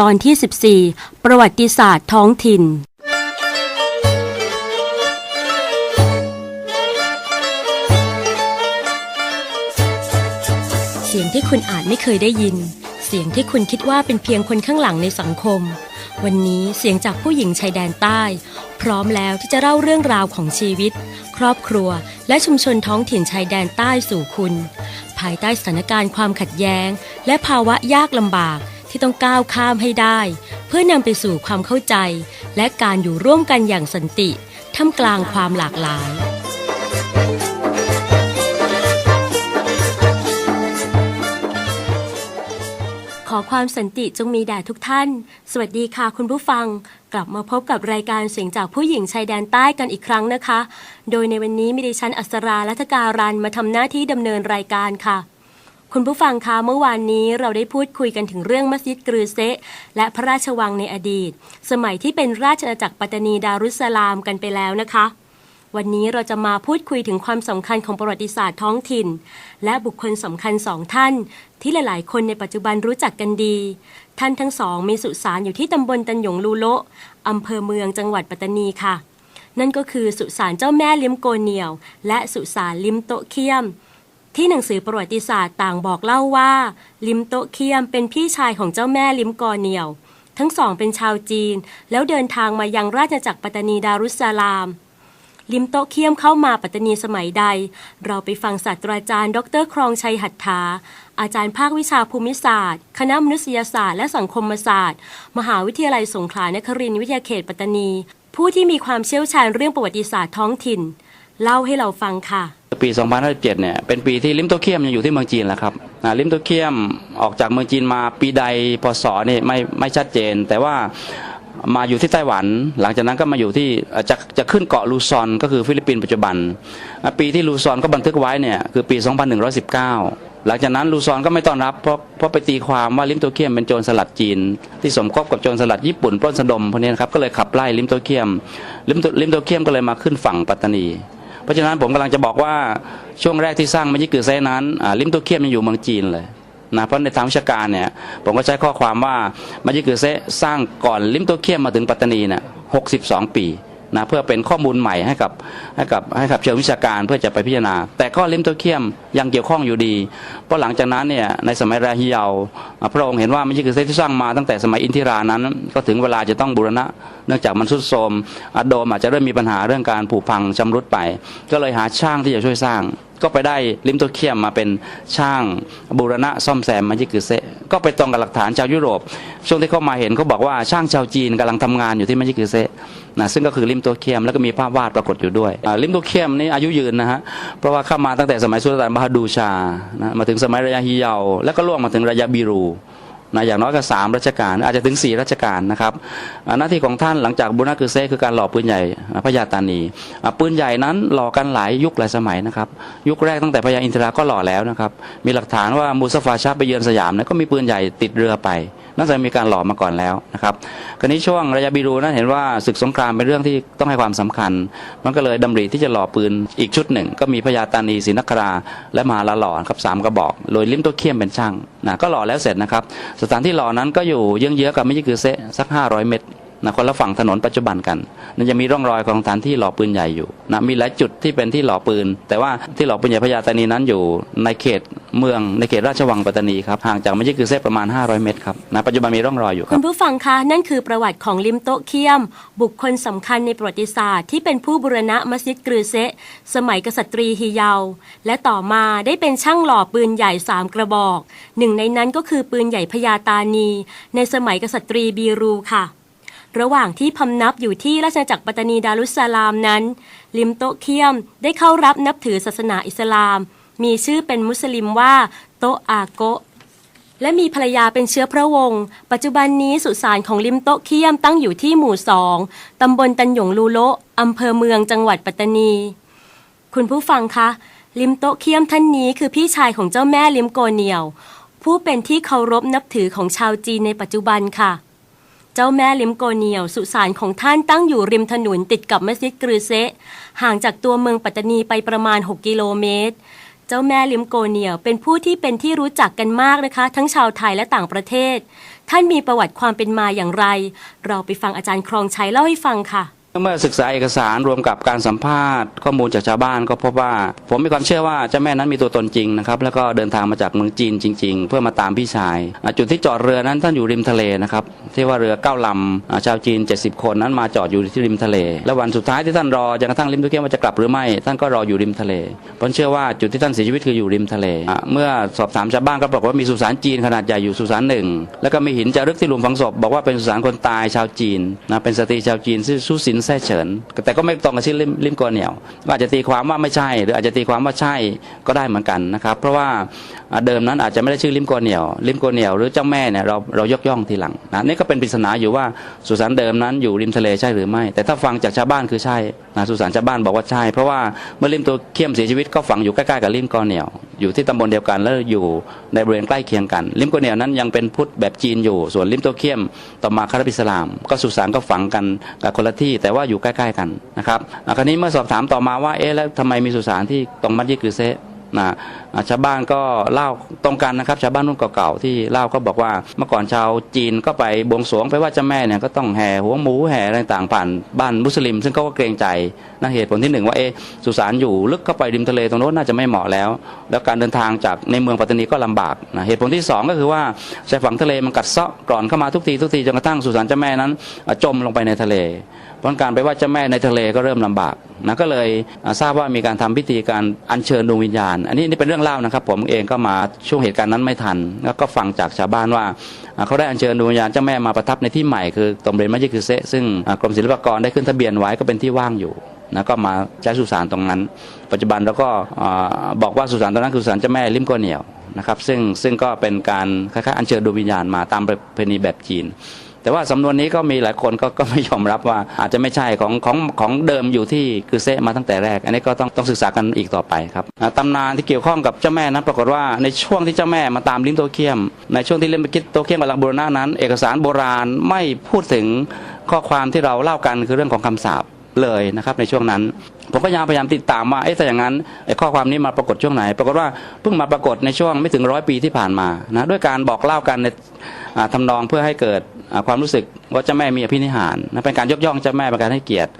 ตอนที่ 14 ประวัติศาสตร์ท้องถิ่น เสียงที่คุณอาจไม่เคยได้ยิน เสียงที่คุณคิดว่าเป็นเพียงคนข้างหลังในสังคม วันนี้เสียงจากผู้หญิงชายแดนใต้ พร้อมแล้วที่จะเล่าเรื่องราวของชีวิต ครอบครัว และชุมชนท้องถิ่นชายแดนใต้สู่คุณ ภายใต้สถานการณ์ความขัดแย้ง และภาวะยากลำบาก ที่ต้องก้าวข้ามให้ได้ เพื่อนำไปสู่ความเข้าใจ และการอยู่ร่วมกันอย่างสันติท่ามกลางความหลากหลายขอความสันติจงมีแด่ทุกท่าน สวัสดีค่ะคุณผู้ฟัง กลับมาพบกับรายการเสียงจากผู้หญิงชายแดนใต้กันอีกครั้งนะคะ โดยในวันนี้มีดิฉันอัสราลัทการันมาทำหน้าที่ดำเนินรายการค่ะ คุณผู้ฟังคะเมื่อวานนี้เราได้พูดคุยกันถึงเรื่องมัสยิดกรือเซะและพระราชวังในอดีต สมัยที่เป็นราชอาณาจักรปัตตานีดารุสสลามกันไปแล้วนะคะ วันนี้เราจะมาพูดคุยถึงความสำคัญของประวัติศาสตร์ท้องถิ่น และบุคคลสำคัญสองท่าน ที่หลายๆ คนในปัจจุบันรู้จักกันดี ท่านทั้งสองมีสุสานอยู่ที่ตำบลตันหยงลูโละอำเภอเมืองจังหวัดปัตตานีค่ะ นั่นก็คือสุสานเจ้าแม่ลิมโกเนียว และสุสานลิมโตเคียม ที่หนังสือประวัติศาสตร์ต่างบอกเล่าว่า ลิมโตเคียมเป็นพี่ชายของเจ้าแม่ลิมกอเนียว ทั้งสองเป็นชาวจีน แล้วเดินทางมายังราชอาณาจักรปัตตานีดารุสสลาม ลิมโตเคียมเข้ามาปัตตานีสมัยใด เราไปฟังศาสตราจารย์ ดรครองชัยหัตถาอาจารย์ภาควิชาภูมิศาสตร์ คณะมนุษยศาสตร์และสังคมศาสตร์ มหาวิทยาลัยสงขลานครินทร์วิทยาเขตปัตตานี ผู้ที่มีความเชี่ยวชาญเรื่องประวัติศาสตร์ท้องถิ่น เล่าให้เราฟังค่ะ ปี257เนี่ยเป็นปีที่ลิมโตเคียมยังอยู่ที่เมืองจีนแหละครับลิมโตเคียมออกจากเมืองจีนมาปีใดพศนี่ไม่ไม่ชัดเจน แต่ว่ามาอยู่ที่ไต้หวัน หลังจากนั้นก็มาอยู่ที่จะจะขึ้นเกาะลูซอนก็คือฟิลิปปินส์ปัจจุบัน ปีที่ลูซอนก็บันทึกไว้เนี่ยคือปี 2119 หลังจากนั้นลูซอนก็ไม่ต้อนรับเพราะเพราะไปตีความว่าลิมโตเคียมเป็นโจรสลัดจีน ที่สมคบกับโจรสลัดญี่ปุ่นปล้นสะดมพวกนี้นะครับก็เลยขับไล่ลิมโตเคียมลิมโตลิมโตเคียมก็เลยมาขึ้นฝั่งปัตตานี ราะฉะนั้นผมกำลังจะบอกว่าช่วงแรกที่สร้างมัสยิเกือเซนั้นลิมตุเคียมยังอยู่เมืองจีนเลยนะเพราะในทางวิชาการเนี่ยผมก็ใช้ข้อความว่ามัสยิเกือเซสร้างก่อนลิมตุเคียมมาถึงปัตตานีเนี่ย62ปี นะเพื่อเป็นข้อมูลใหม่ให้กับให้กับให้กับเชิงวิชาการเพื่อจะไปพิจารณา แต่ก็ลิมตุเคียมยังเกี่ยวข้องอยู่ดี เพราะหลังจากนั้นเนี่ยในสมัยราฮิยาวพระองค์เห็นว่าไม่ใช่คือเซที่สร้างมาตั้งแต่สมัยอินทิรานั้น ก็ถึงเวลาจะต้องบูรณะ เนื่องจากมันทรุดโทรมอะโดมอาจจะเริ่มมีปัญหาเรื่องการผุพังชำรุดไป ก็เลยหาช่างที่จะช่วยสร้าง ก็ไปได้ลิมโตเคียมมาเป็นช่างบูรณะซ่อมแซมมัสยิกือเซก็ไปตรงกับหลักฐานชาวยุโรป ช่วงที่เขามาเห็นเขาบอกว่าช่างชาวจีนกำลังทำงานอยู่ที่มัสยิกือเซนะซึ่งก็คือลิมโตเคียมแล้วก็มีภาพวาดปรากฏอยู่ด้วยลิมโตเคียมนี่อายุยืนนะฮะเพราะว่าเข้ามาตั้งแต่สมัยสุลต่านบาฮาดูชานะมาถึงสมัยระยะฮิเยาแล้วก็ล่วงมาถึงระยะบีรู นะอย่างน้อยก็สามรัชกาลอาจจะถึงสี่รัชกาลนะครับหน้าที่ของท่านหลังจากบุรณะคือเซคือการหล่อปืนใหญ่พระยาตานีปืนใหญ่นั้นหล่อกันหลายยุคหลายสมัยนะครับ ยุคแรกตั้งแต่พระยาอินทราก็หล่อแล้วนะครับ มีหลักฐานว่ามูซฟาชาไปเยือนสยามนี่ยก็มีปืนใหญ่ติดเรือไปน่าจะมีการหล่อมาก่อนแล้วนะครับคราวนี้ช่วงระยะบีรูนั้นเห็นว่าศึกสงครามเป็นเรื่องที่ต้องให้ความสำคัญ มันก็เลยดำริที่จะหล่อปืนอีกชุดหนึ่ง ก็มีพระยาตานีศรีนคราและมหาลาหล่อครับสามกระบอก โดยลิ้มโตเคียมเป็นช่างนะก็หล่อแล้วเสร็จนะครับสถานที่หล่อนั้นก็อยู่เยื้องๆกับมิจิกุเซสักห้าร้อยเมตร นะคนละฝั่งถนนปัจจุบันกันนั่นจะมีร่องรอยของสถานที่หล่อปืนใหญ่อยู่นะมีหลายจุดที่เป็นที่หล่อปืน แต่ว่าที่หล่อปืนใหญ่พญาตานีนั้นอยู่ในเขตเมืองในเขตราชวังปัตตานีครับห่างจากมิจิกุเซประมาณ 500 เมตรครับนะปัจจุบันมีร่องรอยอยู่ครับคุณผู้ฟังคะนั่นคือประวัติของลิมโตเคียม บุคคลสำคัญในประวัติศาสตร์ที่เป็นผู้บูรณะมัสยิดกรือเซะสมัยกษัตรีฮิยาและต่อมาได้เป็นช่างหล่อปืนใหญ่สามกระบอก หนึ่งในนั้นก็คือปืนใหญ่พญาตานี ในสมัยกษัตรีบีรูค่ะ ระหว่างที่พำนับอยู่ที่ราชอาณาจักรปัตตานีดารุสสลามนั้น ลิมโตเคียมได้เข้ารับนับถือศาสนาอิสลาม มีชื่อเป็นมุสลิมว่าโตอาโกและมีภรรยาเป็นเชื้อพระวงศ์ปัจจุบันนี้สุสานของลิมโตเคียมตั้งอยู่ที่หมู่สองตำบลตันหยงลูโลอำเภอเมืองจังหวัดปัตตานี คุณผู้ฟังคะ ลิมโตเคียมท่านนี้คือพี่ชายของเจ้าแม่ลิมโกเนียว ผู้เป็นที่เคารพนับถือของชาวจีนในปัจจุบันค่ะ จ้าแม่ลิมโกเนียว สุสานของท่านตั้งอยู่ริมถนนติดกับมัสยิดกรือเซะห่างจากตัวเมืองปัตตานีไปประมาณ 6 กิโลเมตร เจ้าแม่ลิมโกเนียว เป็นผู้ที่เป็นที่รู้จักกันมากนะคะ ทั้งชาวไทยและต่างประเทศ ท่านมีประวัติความเป็นมาอย่างไร เราไปฟังอาจารย์ครองชัยเล่าให้ฟังค่ะ เมื่อศึกษาเอกสารรวมกับการสัมภาษณ์ข้อมูลจากชาวบ้านก็พบว่า ผมมีความเชื่อว่าเจ้าแม่นั้นมีตัวตนจริงนะครับแล้วก็เดินทางมาจากเมืองจีนจริง ๆ เพื่อมาตามพี่ชาย จุดที่จอดเรือนั้นท่านอยู่ริมทะเลนะครับที่ว่าเรือเก้าลำชาวจีน 70 คนนั้นมาจอดอยู่ที่ริมทะเล แล้ววันสุดท้ายที่ท่านรอจนกระทั่งริมตะเกียว่าจะกลับหรือไม่ท่านก็รออยู่ริมทะเลเพราะเชื่อว่าจุดที่ท่านเสียชีวิตคืออยู่ริมทะเล เมื่อสอบถามชาวบ้านก็ปรากว่ามีสุสานจีนขนาดใหญ่อยู่สุสานหนึ่งแล้วก็มีหินจารึกที่หลุมฝังศพบอกว่าเป็นสุสานคนตายชาวจีนนะเป็นสตรีชาวจีนชื่อสุสินแซ่เฉิน แต่ก็ไม่ตรงกับชื่อลิมลิมกัวเหนียวอาจจะตีความว่าไม่ใช่ หรืออาจจะตีความว่าใช่ก็ได้เหมือนกันนะครับ เพราะว่าเดิมนั้นอาจจะไม่ได้ชื่อลิมกัวเหนียว ลิมกัวเหนียวหรือเจ้าแม่เนี่ยเราเรายกย่องทีหลังนะนี่ก็เป็นปริศนาอยู่ว่าสุสานเดิมนั้นอยู่ริมทะเลใช่หรือไม่ แต่ถ้าฟังจากชาวบ้านคือใช่นะสุสานชาวบ้านบอกว่าใช่ เพราะว่าเมื่อลิมตัวเข้มเสียชีวิตก็ฝังอยู่ใกล้ๆกับลิมกัวเหนียว อยู่ที่ตำบลเดียวกันแล้วอยู่ในบริเวณใกล้เคียงกัน ลิมกัวเหนียวนั้นยังเป็นพุทธแบบจีนอยู่ ส่วนลิมตัวเข้มต่อมาคารับอิสลาม ก็สุสานก็ฝังกันกับคนละที่แต่ว่าอยู่ใกล้ๆกันนะครับอะคราวนี้เมื่อสอบถามต่อมาว่าเอ๊ะแล้วทำไมมีสุสานที่ตรงมัสยิดกือเซะนะชาวบ้านก็เล่าตรงกันนะครับชาวบ้านรุ่นเก่าๆที่เล่าก็บอกว่าเมื่อก่อนชาวจีนก็ไปบวงสรวงไปว่าเจ้าแม่เนี่ยก็ต้องแห่หัวหมูแห่อะไรต่างผ่านบ้านมุสลิม ซึ่งเขาก็เกรงใจนะเหตุผลที่หนึ่งว่าเอ๊ะสุสานอยู่ลึกเข้าไปริมทะเลตรงโน้นน่าจะไม่เหมาะแล้ว แล้วการเดินทางจากในเมืองปัตตานีก็ลำบากนะเหตุผลที่สองก็คือว่าชายฝั่งทะเลมันกัดเซาะกร่อนเข้ามาทุกทีทุกทีจนกระทั่งสุสานเจ้าแม่นั้น จมลงไปในทะเล เพราะการไปว่าเจ้าแม่ในทะเลก็เริ่มลำบากนะก็เลยทราบว่ามีการทำพิธีการอัญเชิญดวงวิญญาณ อันนี้นี่เป็นเรื่องเล่านะครับ ผมเองก็มาช่วงเหตุการณ์นั้นไม่ทัน แล้วก็ฟังจากชาวบ้านว่าเขาได้อัญเชิญดวงวิญญาณเจ้าแม่มาประทับในที่ใหม่คือตรงบริเวณมัสยิคือเซซึ่งกรมศิลปากรได้ขึ้นทะเบียนไว้ก็เป็นที่ว่างอยู่นะก็มาใช้สุสานตรงนั้น ปัจจุบันเราก็บอกว่าสุสานตรงนั้นคือสุสานเจ้าแม่ลิมกัวเหนียวนะครับซึ่งซึ่งก็เป็นการคล้ายๆอัญเชิญดวงวิญญาณมาตามประเพณีแบบจีน แต่ว่าสำนวนนี้ก็มีหลายคนก็ก็ไม่ยอมรับว่าอาจจะไม่ใช่ของของของเดิมอยู่ที่คือเซมาตั้งแต่แรก อันนี้ก็ต้องต้องศึกษากันอีกต่อไปครับตำนานที่เกี่ยวข้องกับเจ้าแม่นั้นปรากฏว่าในช่วงที่เจ้าแม่มาตามลิ้มโตเคียม ในช่วงที่เล่มคิดโตเคียมกำลังบูรณะนั้น เอกสารโบราณไม่พูดถึงข้อความที่เราเล่ากันคือเรื่องของคำสาปเลยนะครับในช่วงนั้น ผมก็พยายามพยายามติดตามว่าเอ๊ะถ้าอย่างนั้นไอ้ข้อความนี้มาปรากฏช่วงไหน ปรากฏว่าเพิ่งมาปรากฏในช่วงไม่ถึงร้อยปีที่ผ่านมานะด้วยการบอกเล่ากันในอ่าทำนองเพื่อให้เกิดความรู้สึกว่าเจ้าแม่มีอภินิหารนะเป็นการยกย่องเจ้าแม่เป็นการให้เกียรติ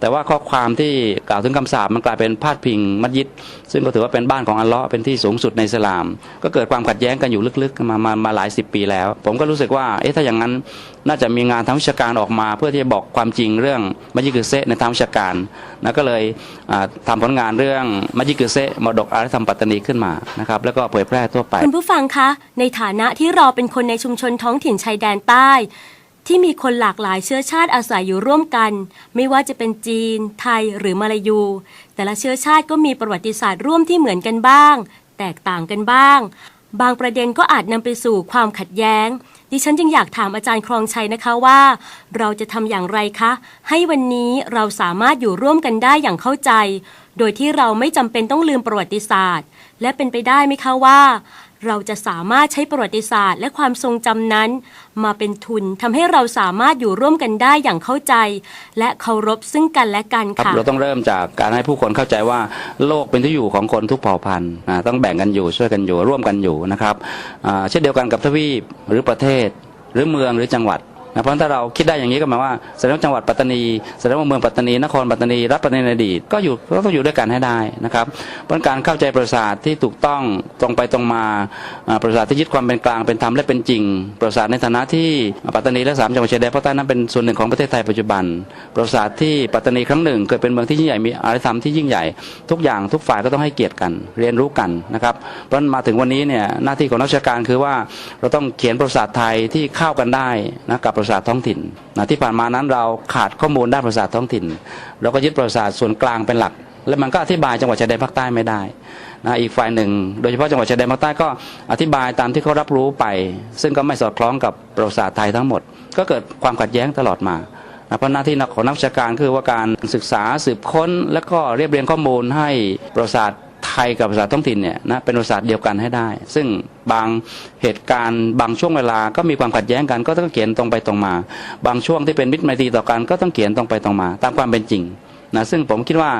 แต่ว่าข้อความที่กล่าวถึงคำสาปมันกลายเป็นพาดพิงมัสยิด ซึ่งก็ถือว่าเป็นบ้านของอัลเลาะห์เป็นที่สูงสุดในสลาม ก็เกิดความขัดแย้งกันอยู่ลึกๆ มามามาหลายสิบปีแล้ว ผมก็รู้สึกว่าเอ๊ะถ้าอย่างนั้นน่าจะมีงานทางวิชาการออกมา เพื่อที่จะบอกความจริงเรื่องมัสยิคือเซในทางวิชาการนะก็เลยอ่าทำผลงานเรื่องมัสยิคือเซมรดกอารยธรรมปัตตานีขึ้นมานะครับแล้วก็เผยแพร่ทั่วไปคุณผู้ฟังคะในฐานะที่เราเป็นคนในชุมชนท้องถิ่นชายแดนใต้ ที่มีคนหลากหลายเชื้อชาติอาศัยอยู่ร่วมกัน ไม่ว่าจะเป็นจีน ไทยหรือมาลายู แต่ละเชื้อชาติก็มีประวัติศาสตร์ร่วมที่เหมือนกันบ้าง แตกต่างกันบ้าง บางประเด็นก็อาจนำไปสู่ความขัดแย้ง ดิฉันจึงอยากถามอาจารย์ครองชัยนะคะว่า เราจะทำอย่างไรคะ ให้วันนี้เราสามารถอยู่ร่วมกันได้อย่างเข้าใจ โดยที่เราไม่จำเป็นต้องลืมประวัติศาสตร์ และเป็นไปได้ไหมคะว่า เราจะสามารถใช้ประวัติศาสตร์และความทรงจำนั้น มาเป็นทุนทำให้เราสามารถอยู่ร่วมกันได้อย่างเข้าใจ และเคารพซึ่งกันและกันครับค่ะ เราต้องเริ่มจากการให้ผู้คนเข้าใจว่าโลกเป็นที่อยู่ของคนทุกเผ่าพันธุ์นะต้องแบ่งกันอยู่ช่วยกันอยู่ร่วมกันอยู่นะครับเช่นเดียวกันกับทวีปหรือประเทศหรือเมืองหรือจังหวัด นะเพราะถ้าเราคิดได้อย่างนี้ก็หมายว่าแสดงว่าจังหวัดปัตตานีแสดงว่าเมืองปัตตานีนครปัตตานีรัฐปัตตานีในอดีตก็อยู่ก็ต้องอยู่ด้วยกันให้ได้นะครับเพราะการเข้าใจประวัติศาสตร์ที่ถูกต้องตรงไปตรงมาประวัติศาสตร์ที่ยึดความเป็นกลางเป็นธรรมและเป็นจริง ประวัติศาสตร์ในฐานะที่ปัตตานีและสามจังหวัดชายแดนภาคใต้นั้นเป็นส่วนหนึ่งของประเทศไทยปัจจุบัน ประวัติศาสตร์ที่ปัตตานีครั้งหนึ่งเคยเป็นเมืองที่ยิ่งใหญ่มีอารยธรรมที่ยิ่งใหญ่ ทุกอย่างทุกฝ่ายก็ต้องให้เกียรติกัน เรียนรู้กันนะครับเพราะมาถึงวันนี้เนี่ยหน้าที่ของนักวิชาการคือว่าเราต้องเขียนประวัติศาสตร์ไทยที่เข้ากันได้นะกับประวัติศาสตร์ท้องถิ่นนะที่ผ่านมานั้นเราขาดข้อมูลด้านประวัติศาสตร์ท้องถิ่น เราก็ยึดประวัติศาสตร์ส่วนกลางเป็นหลัก และมันก็อธิบายจังหวัดชายแดนภาคใต้ไม่ได้นะอีกฝ่ายหนึ่ง โดยเฉพาะจังหวัดชายแดนภาคใต้ก็อธิบายตามที่เขารับรู้ไป ซึ่งก็ไม่สอดคล้องกับประวัติศาสตร์ไทยทั้งหมด ก็เกิดความขัดแย้งตลอดมาเพราะหน้าที่ของนักวิชาการคือว่าการศึกษาสืบค้น และก็เรียบเรียงข้อมูลให้ประวัติศาสตร์ไท ยกับประวัติศาสตร์ท้องถิ่นเนี่ยนะเป็นประวัติศาสตร์เดียวกันให้ได้ ซึ่งบางเหตุการณ์บางช่วงเวลาก็มีความขัดแย้งกันก็ต้องเขียนตรงไปตรงมา บางช่วงที่เป็นมิตรไมตรีต่อกันก็ต้องเขียนตรงไปตรงมา ตามความเป็นจริงนะซึ่งผมคิดว่า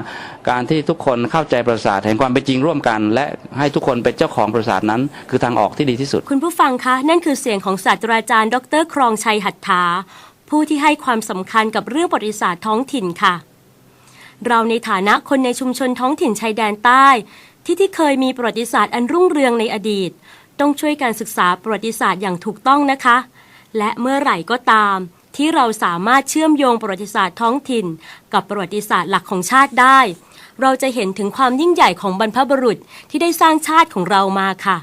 การที่ทุกคนเข้าใจประวัติศาสตร์แห่งความเป็นจริงร่วมกัน และให้ทุกคนเป็นเจ้าของประวัติศาสตร์นั้น คือทางออกที่ดีที่สุด คุณผู้ฟังคะนั่นคือเสียงของศาสตราจารย์ ดร ครองชัยหัตถาผู้ที่ให้ความสำคัญกับเรื่องประวัติศาสตร์ท้องถิ่นค่ะ เราในฐานะคนในชุมชนท้องถิ่นชายแดนใต้ ที่ที่เคยมีประวัติศาสตร์อันรุ่งเรืองในอดีต ต้องช่วยกันศึกษาประวัติศาสตร์อย่างถูกต้องนะคะ และเมื่อไหร่ก็ตาม ที่เราสามารถเชื่อมโยงประวัติศาสตร์ท้องถิ่น กับประวัติศาสตร์หลักของชาติได้ เราจะเห็นถึงความยิ่งใหญ่ของบรรพบุรุษที่ได้สร้างชาติของเรามาค่ะ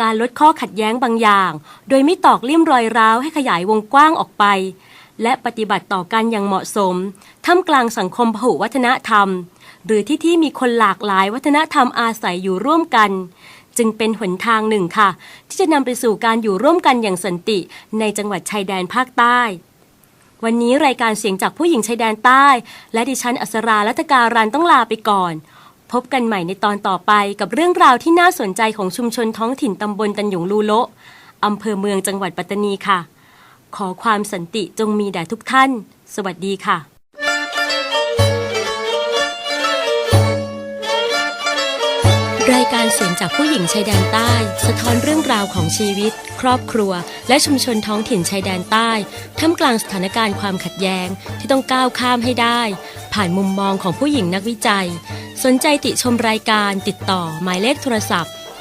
การลดข้อขัดแย้งบางอย่าง โดยไม่ตอกลิ่มรอยร้าวให้ขยายวงกว้างออกไป และปฏิบัติต่อกันอย่างเหมาะสมท่ามกลางสังคมพหุวัฒนธรรม หรือที่ที่มีคนหลากหลายวัฒนธรรมอาศัยอยู่ร่วมกัน จึงเป็นหนทางหนึ่งค่ะ ที่จะนำไปสู่การอยู่ร่วมกันอย่างสันติ ในจังหวัดชายแดนภาคใต้ วันนี้รายการเสียงจากผู้หญิงชายแดนใต้ และดิฉันอัสราลัตการันต้องลาไปก่อนพบกันใหม่ในตอนต่อไปกับเรื่องราวที่น่าสนใจของชุมชนท้องถิ่นตำบลตันหยงลูโละอำเภอเมืองจังหวัดปัตตานีค่ะ ขอความสันติจงมีแด่ทุกท่าน สวัสดีค่ะรายการเสียงจากผู้หญิงชายแดนใต้ สะท้อนเรื่องราวของชีวิต ครอบครัว และชุมชนท้องถิ่นชายแดนใต้ท่ามกลางสถานการณ์ความขัดแย้งที่ต้องก้าวข้ามให้ได้ ผ่านมุมมองของผู้หญิงนักวิจัย สนใจติชมรายการติดต่อหมายเลขโทรศัพท์